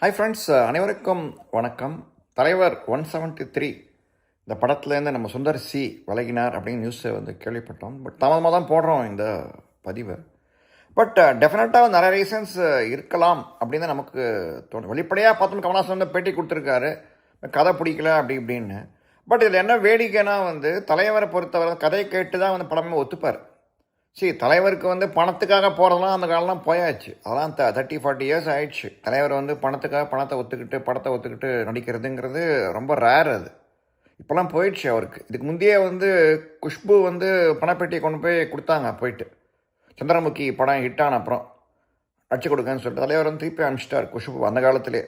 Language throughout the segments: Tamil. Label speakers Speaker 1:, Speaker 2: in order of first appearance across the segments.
Speaker 1: ஹாய் ஃப்ரெண்ட்ஸ் uh, அனைவருக்கும் வணக்கம். தலைவர் ஒன் செவன்ட்டி த்ரீ இந்த படத்துலேருந்து நம்ம சுந்தர் சி விலகினார் அப்படின்னு நியூஸை வந்து கேள்விப்பட்டோம். பட் தாமதமாக தான் போடுறோம் இந்த பதிவு. பட் டெஃபினட்டாக uh, நிறைய ரீசன்ஸ் uh, இருக்கலாம் அப்படின்னு தான் நமக்கு தோணும். வெளிப்படையாக பார்த்தோம் கமலாசன் வந்து பேட்டி கொடுத்துருக்காரு. கதை பிடிக்கல அப்படி இப்படின்னு. பட் இதில் என்ன வேடிக்கைனா வந்து தலைவரை பொறுத்தவரை கதையை கேட்டு தான் வந்து படமே ஒத்துப்பார். சரி தலைவருக்கு வந்து பணத்துக்காக போகிறதெல்லாம் அந்த காலம்லாம் போயாச்சு. அதெல்லாம் த தேர்ட்டி ஃபார்ட்டி இயர்ஸ் ஆயிடுச்சு. தலைவர் வந்து பணத்துக்காக பணத்தை ஒத்துக்கிட்டு படத்தை ஒத்துக்கிட்டு நடிக்கிறதுங்கிறது ரொம்ப ரேர் அது. இப்போல்லாம் போயிடுச்சு அவருக்கு. இதுக்கு முந்தையே வந்து குஷ்பு வந்து பணப்பெட்டியை கொண்டு போய் கொடுத்தாங்க போயிட்டு. சந்திரமுகி படம் ஹிட் ஆன அப்புறம். அடிச்சு கொடுங்கன்னு சொல்லிட்டு தலைவர் வந்து திருப்பி அனுப்பிச்சிட்டார் குஷ்பு அந்த காலத்திலே.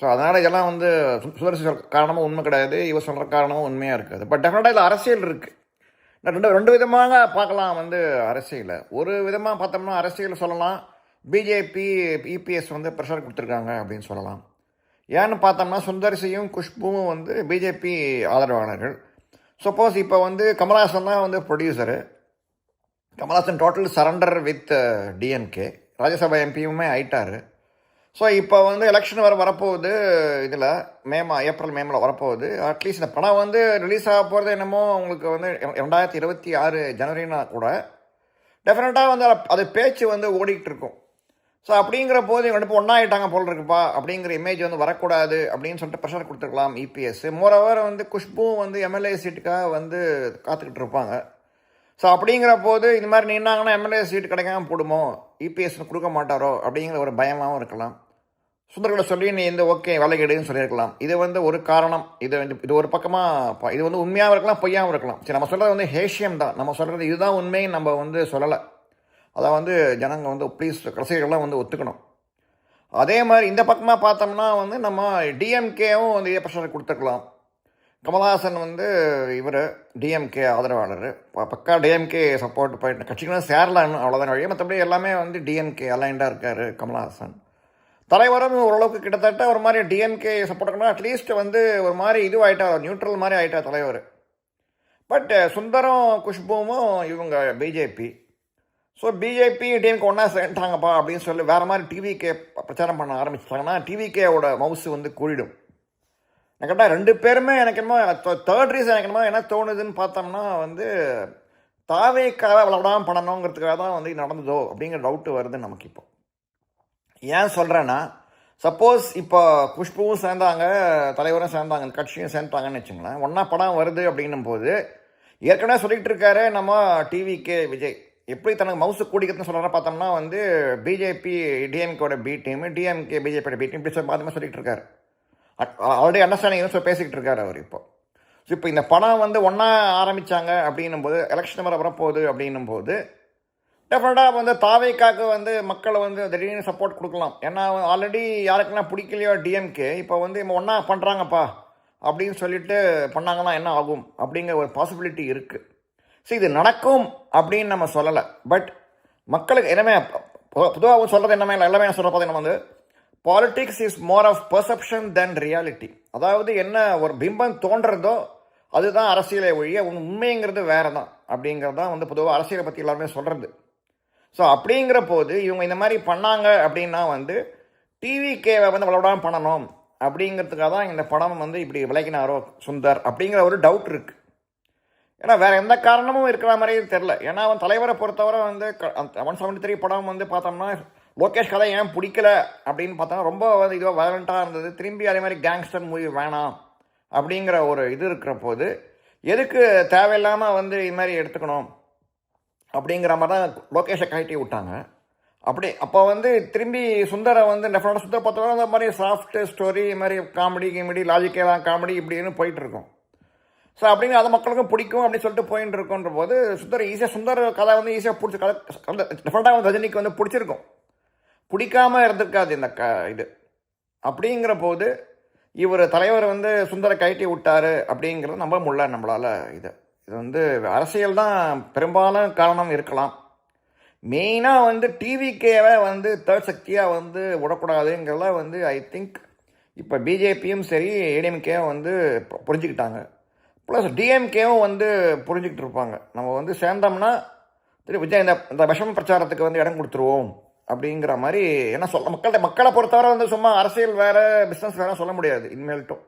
Speaker 1: ஸோ அதனால் இதெல்லாம் வந்து சு- சுதர்சி சொல்ற காரணமும் உண்மை கிடையாது. இவர் சொல்கிற காரணமும் உண்மையாக இருக்காது. பட் டெஃபினட்டாக இதில் அரசியல் இருக்குது ரெண்டு ரெண்டு விதமாக பார்க்கலாம் வந்து அரசியலை. ஒரு விதமாக பார்த்தோம்னா அரசியல் சொல்லலாம். பிஜேபி இபிஎஸ் வந்து ப்ரெஷர் கொடுத்துருக்காங்க அப்படின்னு சொல்லலாம். ஏன்னு பார்த்தோம்னா சுந்தர்சியும் குஷ்புவும் வந்து பிஜேபி ஆதரவாளர்கள். சப்போஸ் இப்போ வந்து கமல்ஹாசன் தான் வந்து producer Kamal Haasan total surrender with DMK Rajya எம்பியுமே ஆயிட்டாரு. ஸோ இப்போ வந்து எலெக்ஷன் வர வரப்போகுது இதில் மே மா ஏப்ரல் மேமில் வரப்போகுது. அட்லீஸ்ட் இந்த படம் வந்து ரிலீஸ் ஆக போகிறது என்னமோ உங்களுக்கு வந்து ரெண்டாயிரத்தி இருபத்தி ஆறு ஜனவரினா கூட டெஃபினட்டாக வந்து அது- அது பேச்சு வந்து ஓடிக்கிட்டு இருக்கும். ஸோ அப்படிங்கிற போது இவங்க ரெண்டு ஒன்றாயிட்டாங்க ஒன்றா போல் இருக்குப்பா அப்படிங்கிற இமேஜ் வந்து வரக்கூடாது அப்படின்னு சொல்லிட்டு ப்ரெஷர் கொடுத்துருக்கலாம் இபிஎஸ் மோரோவர் வந்து குஷ்பும் வந்து எம்எல்ஏ சீட்டுக்காக வந்து காத்துக்கிட்டு இருப்பாங்க. ஸோ அப்படிங்கிற போது இந்த மாதிரி நின்னாங்கன்னா எம்எல்ஏ சீட் கிடைக்காம போடுமோ? இபிஎஸ் கொடுக்க மாட்டாரோ? அப்படிங்கிற ஒரு பயமாகவும் இருக்கலாம். சுந்தர்களை சொல்லி நீ இந்த ஓகே விலகிடுன்னு சொல்லியிருக்கலாம். இது வந்து ஒரு காரணம். இது வந்து இது ஒரு பக்கமாக இது வந்து உண்மையாகவும் இருக்கலாம் பொய்யாகவும் இருக்கலாம். சரி நம்ம சொல்கிறது வந்து ஹேஷியம் தான். நம்ம சொல்கிறது இதுதான் உண்மைன்னு நம்ம வந்து சொல்லலை. அதை வந்து ஜனங்க வந்து ப்ளீஸ் ரசிகர்கள்லாம் வந்து ஒத்துக்கணும். அதே மாதிரி இந்த பக்கமாக பார்த்தோம்னா வந்து நம்ம டிஎம்கேவும் வந்து இதே ப்ரெஷர் கொடுத்துருக்கலாம். கமல்ஹாசன் வந்து இவர் டிஎம்கே ஆதரவாளர். ப- பக்கா டிஎம்கே சப்போர்ட் போயிட்டு கட்சிகளும் சேரலான்னு அவ்வளோதான் வழி மற்றபடி எல்லாமே வந்து டிஎம்கே அலைண்டாக இருக்கார் கமல்ஹாசன். தலைவரும் ஓரளவுக்கு கிட்டத்தட்ட ஒரு மாதிரி டிஎம்கே சப்போர்ட் பண்ணால் அட்லீஸ்ட் வந்து ஒரு மாதிரி இதுவாகிட்டா நியூட்ரல் மாதிரி ஆகிட்டா தலைவர். பட் சுந்தரம் குஷ்புவும் இவங்க பிஜேபி ஸோ பிஜேபி டிஎம்கே ஒன்றா சேர்ந்துட்டாங்கப்பா அப்படின்னு சொல்லி வேறு மாதிரி டிவிகே பிரச்சாரம் பண்ண ஆரம்பிச்சிட்டாங்கன்னா டிவிகேவோட மவுஸ் வந்து கூடிடும். நான் கேட்டால் ரெண்டு பேருமே எனக்கு என்னமோ தேர்ட் ரீசன் எனக்கு என்னமோ என்ன தோணுதுன்னு பார்த்தோம்னா வந்து தாவேக்காக விளையாடாமல் பண்ணணுங்கிறதுக்காக தான் வந்து நடந்ததோ அப்படிங்கிற டவுட்டு வருது நமக்கு இப்போ. ஏன் சொல்கிறேன்னா சப்போஸ் இப்போ குஷ்புவும் சேர்ந்தாங்க தலைவரும் சேர்ந்தாங்க கட்சியும் சேர்ந்தாங்கன்னு வச்சுங்களேன் ஒன்றா படம் வருது அப்படின்னும் போது ஏற்கனவே சொல்லிகிட்டு இருக்காரு நம்ம டிவிகே விஜய். எப்படி தனக்கு மவுசு கூடிக்கிறதுன்னு சொல்கிற பார்த்தோம்னா வந்து பிஜேபி டிஎம்கேட பி டீம் டிஎம்கே பிஜேபியோட பி டீம் இப்படி சொல்லி மாதிரி சொல்லிட்டு இருக்காரு. ஆல்ரெடி அண்டர்ஸ்டாண்டிங் ஸோ பேசிக்கிட்டு இருக்கார் அவர் இப்போ. ஸோ இப்போ இந்த படம் வந்து ஒன்றா ஆரம்பித்தாங்க அப்படின்னும் போது எலெக்ஷன் வர வரப்போகுது அப்படின்னும் போது டெஃபினட்டாக வந்து தாவைக்காக வந்து மக்களை வந்து திடீர்னு சப்போர்ட் கொடுக்கலாம். ஏன்னா ஆல்ரெடி யாருக்குன்னா பிடிக்கலையோ டிஎம்கே இப்போ வந்து இவங்க ஒன்றா பண்ணுறாங்கப்பா அப்படின்னு சொல்லிட்டு பண்ணாங்கன்னா என்ன ஆகும் அப்படிங்கிற ஒரு பாசிபிலிட்டி இருக்குது ஸோ இது நடக்கும் அப்படின்னு நம்ம சொல்லலை. பட் மக்களுக்கு என்னமே பொதுவாக சொல்கிறது என்னமே இல்லை. எல்லாமே சொல்கிற பார்த்தீங்கன்னா வந்து? Politics is more of perception then reality அதாவது என்ன ஒரு பிம்பம் தோன்றதோ அதுதான் அரசியலை ஒழிய உண்மைங்கிறது வேறு தான் அப்படிங்கிறது தான் வந்து பொதுவாக அரசியலை பற்றி எல்லாருமே சொல்கிறது ஸோ அப்படிங்கிற போது இவங்க இந்த மாதிரி பண்ணாங்க அப்படின்னா வந்து டிவிகேவை வந்து விளையாடாம பண்ணணும் அப்படிங்கிறதுக்காக தான் இந்த படம் வந்து இப்படி விளக்கினாரோ சுந்தர் அப்படிங்கிற ஒரு டவுட் இருக்குது ஏன்னா வேற எந்த காரணமும் இருக்கிற மாதிரியே தெரில ஏன்னா அவன் தலைவரை பொறுத்தவரை வந்து ஒன் செவன்டி த்ரீ படம் வந்து பார்த்தோம்னா லோகேஷ் கதை ஏன் பிடிக்கல அப்படின்னு பார்த்தோன்னா ரொம்ப வந்து இதுவாக வயலண்ட்டாக இருந்தது. திரும்பி அதே மாதிரி கேங்ஸ்டர் மூவி வேணாம் அப்படிங்கிற ஒரு இது இருக்கிற போது எதுக்கு தேவையில்லாமல் வந்து இது மாதிரி எடுத்துக்கணும் அப்படிங்கிற மாதிரி தான் லோகேஷை கழட்டி விட்டாங்க. அப்படி அப்போ வந்து திரும்பி சுந்தரை வந்து டெஃபினட்டாக சுந்தர பார்த்தோம்னா அந்த மாதிரி சாஃப்ட் ஸ்டோரி இது மாதிரி காமெடி கிமெடி லாஜிக்கெல்லாம் காமெடி இப்படின்னு போயிட்டுருக்கோம் ஸோ அப்படிங்கிற அது மக்களுக்கும் பிடிக்கும் அப்படின்னு சொல்லிட்டு போயின்னு இருக்கோன்ற போது சுந்தர் ஈஸியாக சுந்தர் கதை வந்து ஈஸியாக பிடிச்சி கதை டெஃபினட்டாக வந்து ரஜினிக்கு வந்து பிடிச்சிருக்கும். பிடிக்காம இருந்திருக்காது இந்த க இது. அப்படிங்கிற போது இவர் தலைவர் வந்து சுந்தர கைட்டி விட்டார் அப்படிங்கிறது நம்ப முடியல நம்மளால் இது. இது வந்து அரசியல் தான் பெரும்பாலும் காரணம் இருக்கலாம். மெயினாக வந்து டிவிகேவை வந்து தேர்ட் சக்தியாக வந்து விடக்கூடாதுங்கிறத வந்து ஐ திங்க் இப்போ பிஜேபியும் சரி ஏடிஎம்கேவும் வந்து பு- புரிஞ்சுக்கிட்டாங்க. ப்ளஸ் டிஎம்கேவும் வந்து புரிஞ்சுக்கிட்டு இருப்பாங்க. நம்ம வந்து சேர்ந்தோம்னா திரு விஜய் இந்த இந்த விஷம பிரச்சாரத்துக்கு வந்து இடம் கொடுத்துருவோம். அப்படிங்கிற மாதிரி என்ன சொல்ல மக்கள்கிட்ட மக்களை பொறுத்தவரை வந்து சும்மா அரசியல் வேறு பிஸ்னஸ் வேறு சொல்ல முடியாது இனிமேல்ட்டும்.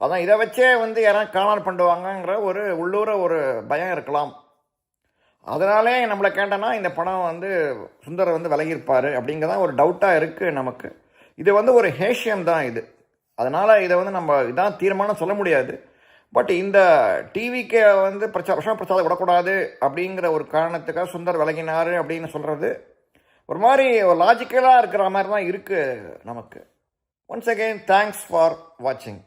Speaker 1: அதான் இதை வச்சே வந்து யாராவது காணல் பண்ணுவாங்கங்கிற ஒரு உள்ளூர ஒரு பயம் இருக்கலாம். அதனாலே நம்மளை கேட்டோன்னா இந்த படம் வந்து சுந்தர் வந்து விலகியிருப்பார் அப்படிங்கிறதான் ஒரு டவுட்டாக இருக்குது நமக்கு. இது வந்து ஒரு ஹேஷியம் தான் இது. அதனால் இதை வந்து நம்ம இதான் தீர்மானம் சொல்ல முடியாது. பட் இந்த டிவிக்கு வந்து பிரச்சா விஷம விடக்கூடாது அப்படிங்கிற ஒரு காரணத்துக்காக சுந்தர் விலகினார் அப்படின்னு சொல்கிறது ஒரு மாதிரி ஒரு லாஜிக்கலாக இருக்கிற மாதிரி தான் இருக்குது நமக்கு. ஒன்ஸ் அகெயின் தேங்க்ஸ் ஃபார் வாட்சிங்